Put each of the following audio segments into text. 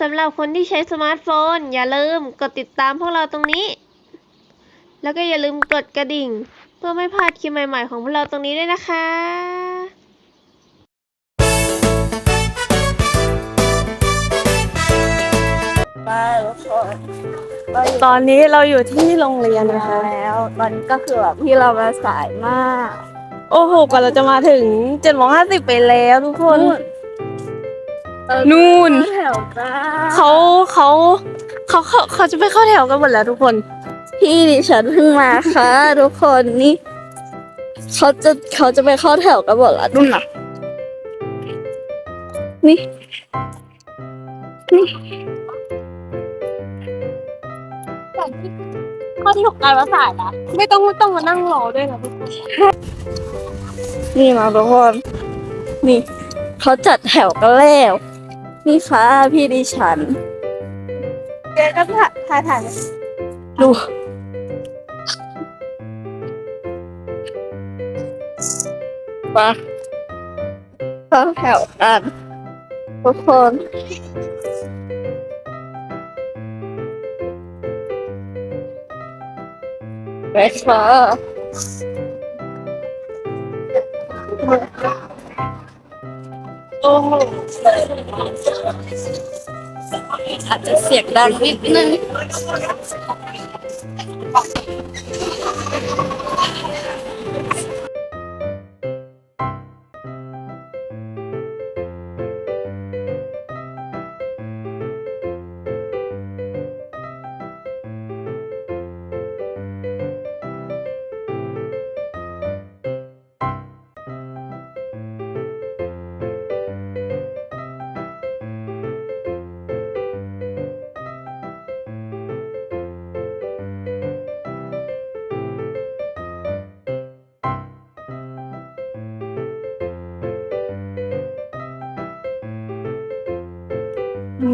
สำหรับคนที่ใช้สมาร์ทโฟน อย่าลืมกดติดตามพวกเราตรงนี้ แล้วก็อย่าลืมกดกระดิ่ง เพื่อไม่พลาดคลิปใหม่ ๆ ของพวกเราตรงนี้ด้วยนะคะมาทุกคนตอนนี้เราอยู่ที่โรงเรียนนะคะแล้วตอนนี้ก็คือแบบที่เรามาสายมาก โอ้โหกว่าเราจะมาถึงเจ็ดโมงห้าสิบไปแล้วทุกคน นู่นแถวกันเขาเขาเขาเขาเขาจะไปเข้าแถวกันหมดแล้วทุกคน พี่ดิฉันเพิ่งมาค่ะ ทุกคนนี่เขาจะเขาจะไปเข้าแถวกันหมดแล้วนู่นน่ะนี่นี่ข้อที่หกการภาษานะไม่ต้องไม่ต้องมานั่งรอด้วยนะทุกคนนี่มาทุกคนนี่เขาจัดแถวกันแล้ว นี่ค่ะพี่ดิฉันเดี๋ยวก็ถ่ายถ่ายถ่ายดูมาเข้าแถวกันทุกคนไปค่ะ โอ้โหอาจจะเสียงดังนิดนึง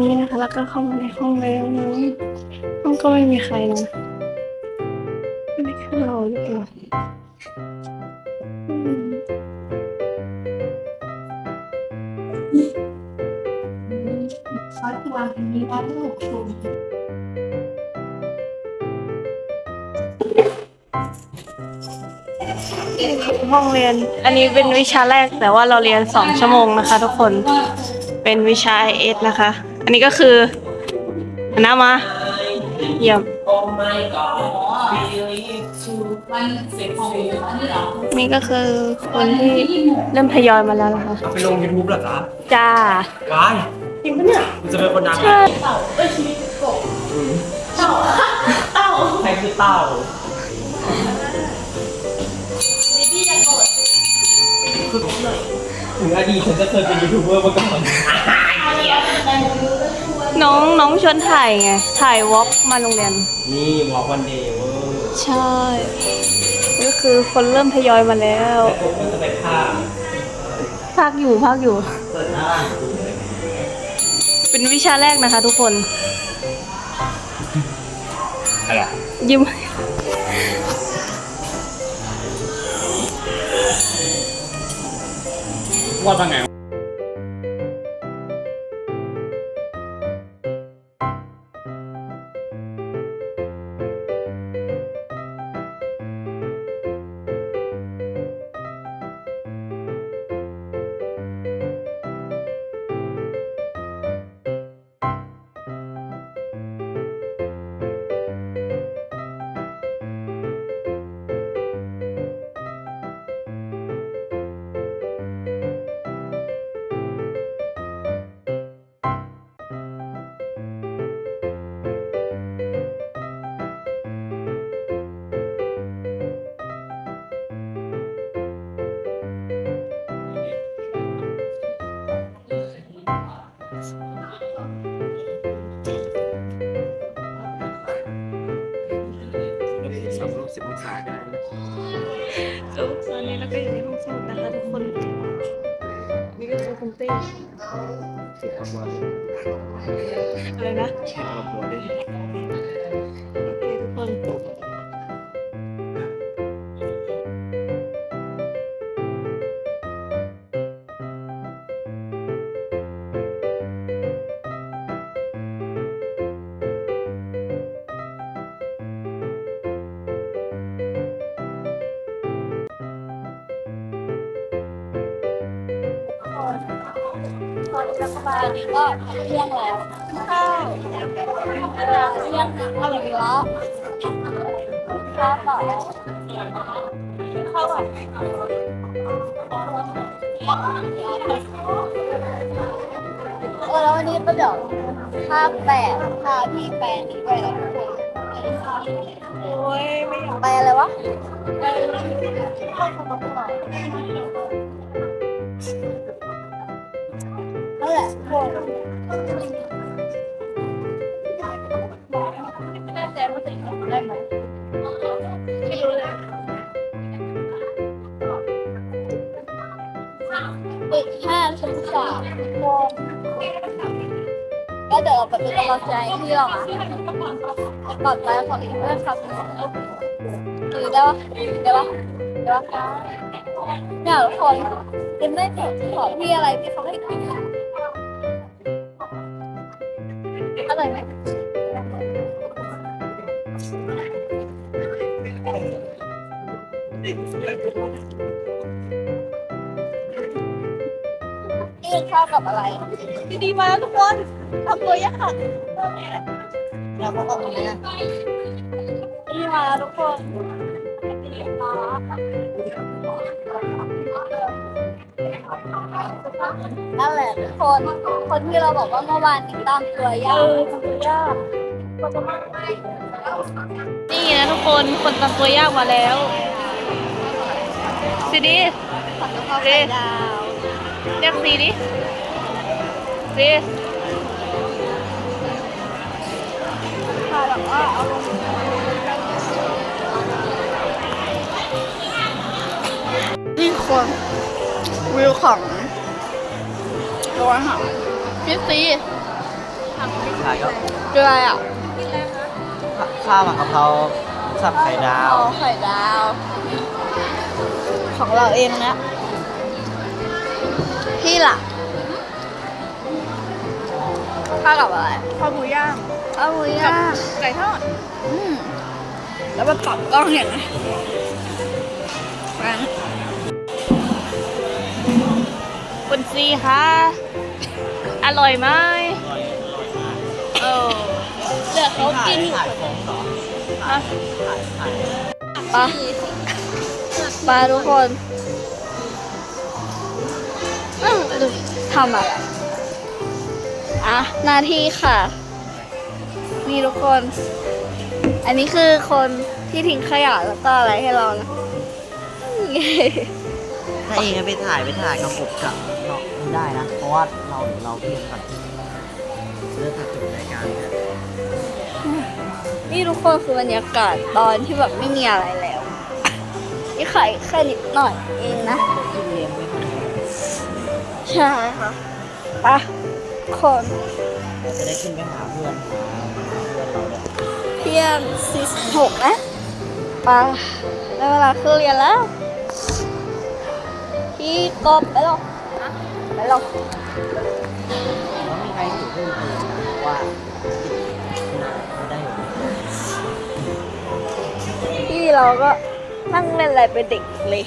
นี่นะคะ แล้วก็เข้ามาในห้องแล้วนะห้องก็ไม่มีใครนะไม่ได้เข้าเราหรือเปล่าอืมห้องเรียน อันนี้เป็นวิชาแรกแต่ว่าเราเรียนสองชั่วโมงนะคะทุกคน เป็นวิชาเอสนะคะ อันนี้ก็คือหันหน้ามาเยี่ยมนี่ก็คือคนที่เริ่มทยอยมาแล้วนะคะเอาไปลง YouTube เหรอจ๊ะจ้าว้ายจริงปะเนี่ยคุณจะเป็นคนดังไหมใครคือเต่าถึงอดีตฉันจะเคยเป็นยูทูบเบอร์มาก่อน น้องน้องชวนถ่ายไง ถ่ายวอล์กมาโรงเรียน นี่วอล์กวันเดย์เวอร์ใช่ ก็คือคนเริ่มทยอยมาแล้วแต่ผมก็จะไปภาคภาคอยู่ภาคอยู่ เปิดหน้าเป็นวิชาแรกนะคะทุกคน อะไรยิ้มว่าว่าไง ก็คือคุณเต้สิบความว่าอะไรนะเชื่อเราตัวได้โอเคทุ เออเที่ยงอะไรอีกแล้วข้าวต่อข้าวแบบเออแล้ววันนี้ก็เดี๋ยวภาคแปดพาพี่แปดนี้ไปแล้วทุกคนโอ้ยไม่อยากไปอะไรวะไปเข้าสมุทรหน่อยนั่นแหละ อีกห้าถึงสามโมงก็เดี๋ยวเราไปเป็นกำลังใจให้พี่เราอะก่อนไปขออีกเรื่องคำหนึ่งคือได้ปะได้ปะได้ปะเนี่ยทุกคนยังไม่จบขอพี่อะไรพี่เขาให้กินอร่อยไหม นี่ข้าวกับอะไร ดีๆมาแล้วทุกคนทำตัวยากแล้วก็ต้องนี้นี่มาทุกคนนั่นแหละทุกคน คนที่เราบอกว่าเมื่อวานติดตามตัวยากตัวยากนี่นะทุกคน คนทำตัวยากมาแล้วซีดีผัดกะ เพราไข่ดาวเรียกซีดิซีค่ะแบบว่าเอาลงนี่คนวิวของโรงอาหารพี่ซีขายก็คืออะไรอะข้าวผัดกะเพราสับไข่ดาวอ๋อไข่ดาว ของเราเองนะ พี่ล่ะข้าวกับอะไรข้าวหมูย่างข้าวหมูย่างไก่ทอดอืมแล้วมาปรับกล้องเห็นไหมฟังคุณซีคะอร่อยไหมเออเดี๋ยวเขากินอยู่ขายของเหรออะขายขายปะปาทุกคนำอะไรอะ หน้าที่ค่ะ นี่ทุกคน อันนี้คือคนที่ทิ้งขยะแล้วก็อะไรให้เรานะถ้าเองไปถ่ายไปถ่ายกับผมกับเราไม่ได้นะ เพราะว่าเราเราเพียงกันเรื่องจบรายการเนี่ยนี่ทุกคนคือบรรยากาศตอนที่แบบไม่มีอะไรแล้วนี่ไข่แค่นิดหน่อยเองนะ ใช่ค่ะปะคนเราจะได้ขึ้นไปหาเพื่อนหาเพื่อนเราเนี่ยเที่ยงสี่สิบหกนะปะได้เวลาขึ้นเรียนแล้ว พี่กบไปหรอไปหรอแล้วมีใครถือเพื่อนเองนะว่าไม่ได้อยู่พี่เราก็นั่งเล่นอะไรเป็นเด็กเลย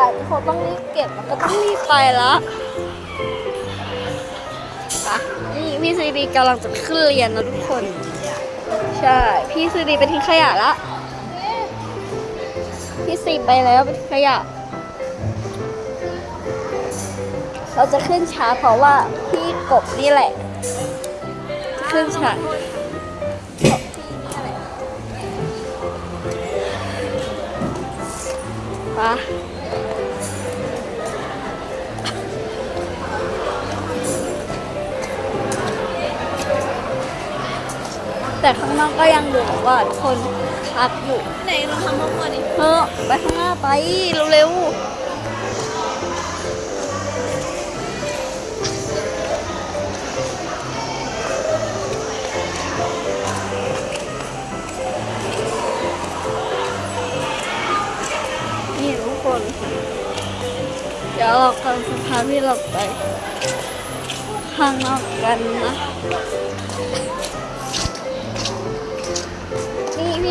แต่ทุกคนต้องรีบเก็บแล้วก็ต้องรีบไปล้วปะนี่พี่ซีดีกำลังจะขึ้นเรียนนะทุกคน ใช่ พี่ซีดีไปทิ้งขยะละพี่ซีไปแล้วไปทิ้งขยะ เราจะขึ้นช้าเพราะว่าพี่กบนี่แหละจะขึ้นช้าปะ แต่ข้างนอกก็ยังดูแบบว่าคนพักอยู่ไหนเราทำห้องก่อนดิเออไปข้างหน้าไปเร็วๆนี่ทุกคน เดี๋ยวเรากำลังจะพาพี่เราไปข้างนอกกันนะ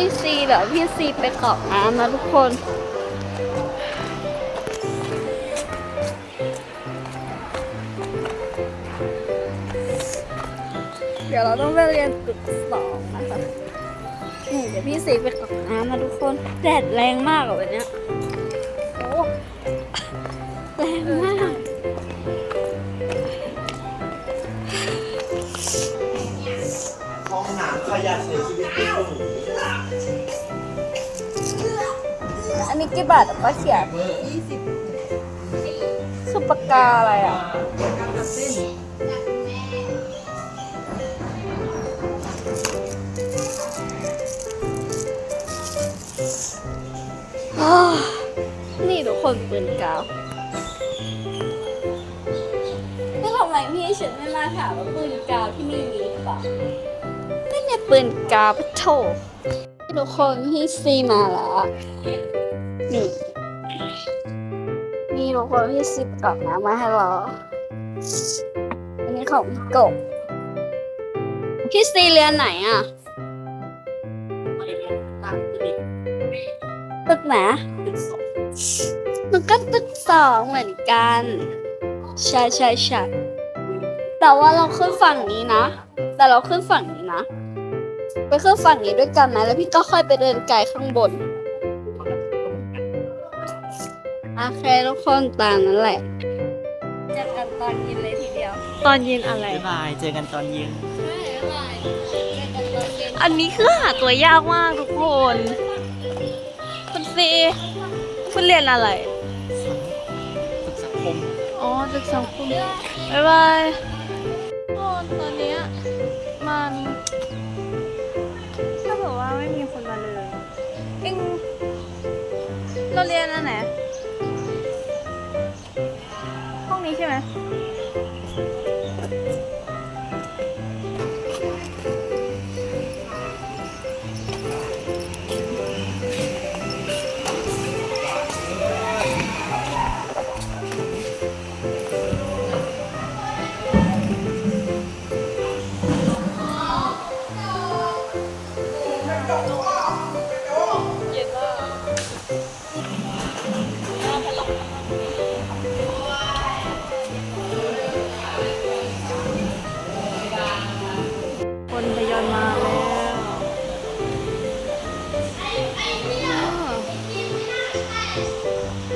พี่ซีเดี๋ยวพี่ซีไปเกาะน้ำนะทุกคน เดี๋ยวเราต้องไปเรียนตึกสองนะคะนี่เดี๋ยวพี่ซีไปเกาะน้ำนะทุกคน แดดแรงมากอะวันเนี้ยโอ้แรงมาก ขยะเสียชีวิตที่ตรงนี้อันนี้กี่บาทอะป้าเขียนยี่สิบคือปากกาอะไรอะอ้าวนี่ทุกคนปืนกาวแล้วทำไมพี่ฉันไม่มาถามว่าปืนกาวที่นี่มีหรือเปล่านี่เนี่ย ปืนกาวปะโถทุกคนพี่ซีมาแล้ว นี่นี่ทุกคนพี่ซีกลับน้ำมาให้เราอันนี้ของพี่กบพี่ซีเรียนไหนอะตึกไหนมันก็ตึกสองเหมือนกัน ใช่ใช่ใช่แต่ว่าเราขึ้นฝั่งนี้นะ แต่เราขึ้นฝั่ง ไปขึ้นฝั่งนี้ด้วยกันนะ แล้วพี่ก็ค่อยไปเดินไกลข้างบนโอเคทุกคนตามนั้นแหละเจอกันตอนเย็นเลยทีเดียว ตอนเย็นอะไร บ๊ายบาย เจอกันตอนเย็นไม่ไม่เจอกันตอนเย็นอันนี้คือหาตัวยากมากทุกคน คุณซีคุณเรียนอะไร ฝึกสังคม อ๋อศึกสังคม บ๊ายบาย เราเรียนอันไหน ก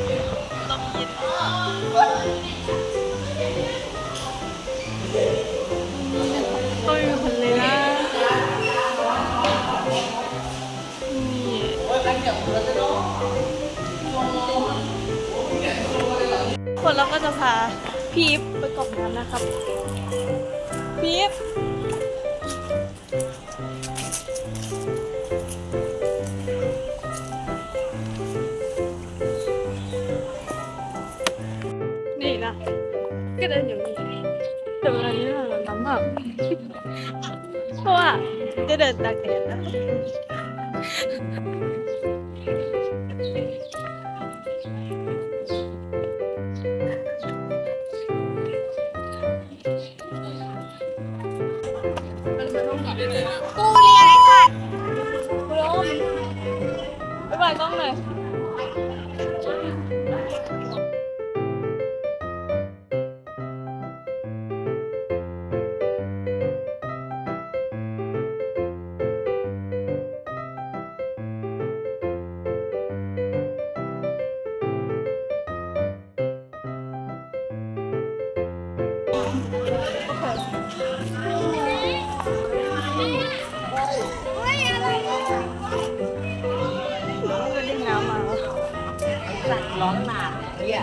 ็มีคนเลยนะ นี่คนเราก็จะพาพีฟไปกรอกน้ำนะครับ พีฟ เราน้ำมากเพราะว่าจะเดิน ร้องนาเนี่ย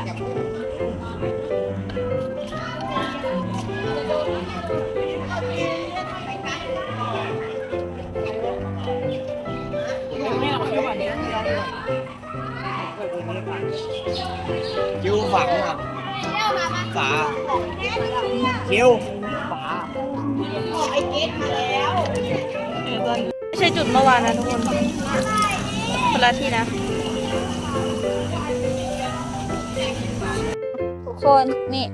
คิวฝังอะฝาคิวฝาไม่ใช่จุดเมื่อวานนะทุกคนคนละที่นะ คนนี่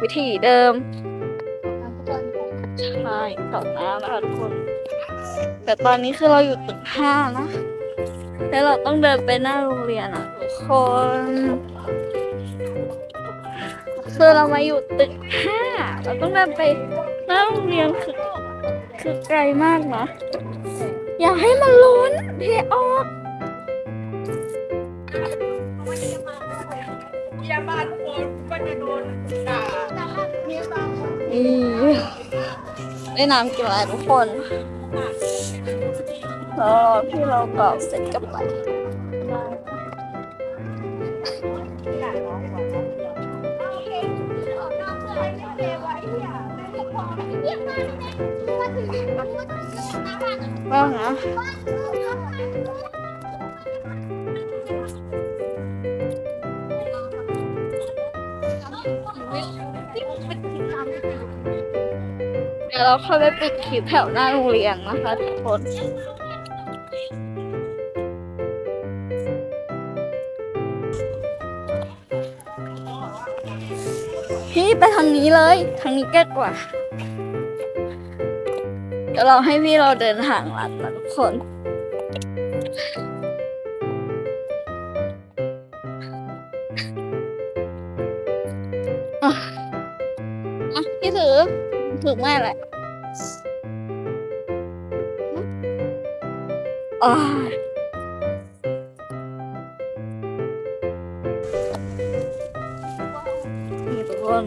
วิธีเดิมใช่ต่อหน้านะคะทุกคน แต่ตอนนี้คือเราอยู่ตึกห้านะแล้วเราต้องเดินไปหน้าโรงเรียนอะทุกคนคือเรามาอยู่ตึกห้าเราต้องเดินไปหน้าโรงเรียนคือคือไกลมากนะอย่าให้มันล้นเทออกอื มได้น้ำกินอะไรทุกคนรอที่เรากรอกเสร็จก็ไปบ้าง ดี๋ยวเราเข้าไปปิดคลิปแถวหน้าโรงเรียนนะคะทุกคนพี่ไปทางนี้เลย ทางนี้ใกล้กว่าเดี๋ยวเราให้พี่เราเดินทางลัดนะทุกคน อะพี่ถือ ถือแม่แหละ นี่ทุกคน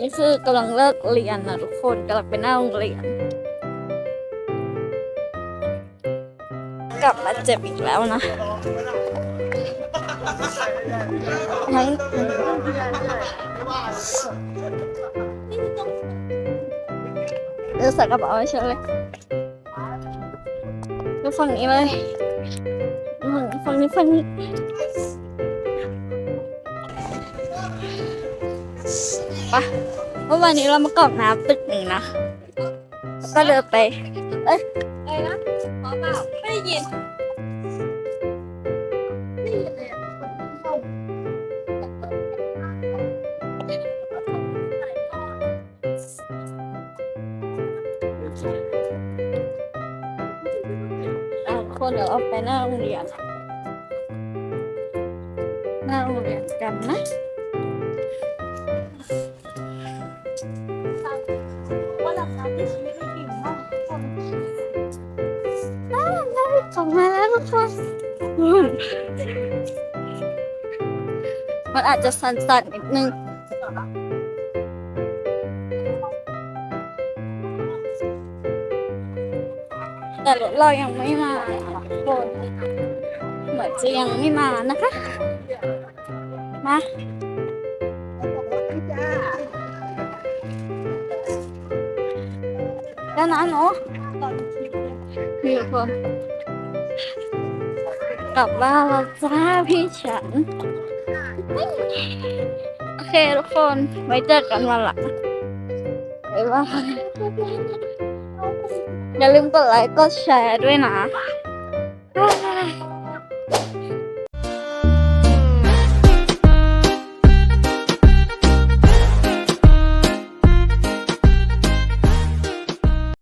นี่คือกำลังเลิกเรียนนะทุกคนกำลังไปหน้าโรงเรียน กลับมาเจ็บอีกแล้วนะทั้งเออใส่กระเป๋าให้ฉันเลย ดูฝั่งนี้เลยดูฝั่งนี้ฝั่งนี้ไปะเมื่อวานนี้เรามากรอกน้ำตึกหนึ่งนะ ก็เดินไป เอ้ย ราไปหน้าโรงเรียนหน้าโรงเรียนกันนะว่าหลับน้ำที่ชีวิตไม่กิ่งมากคนได้กลับมาแล้วทุกคนอืมมันอาจจะสั่นๆนิดนึงแต่รถเรายังไม่มาทุกคน เหมือนจะยังไม่มานะคะ มาแล้วนะหนูมีคนกลับบ้านแล้วจ้าพี่ฉัน โอเคทุกคนไว้เจอกันวันหลังบ๊ายบายอย่าลืมกดไลค์กดแชร์ด้วยนะบ๊ายบาย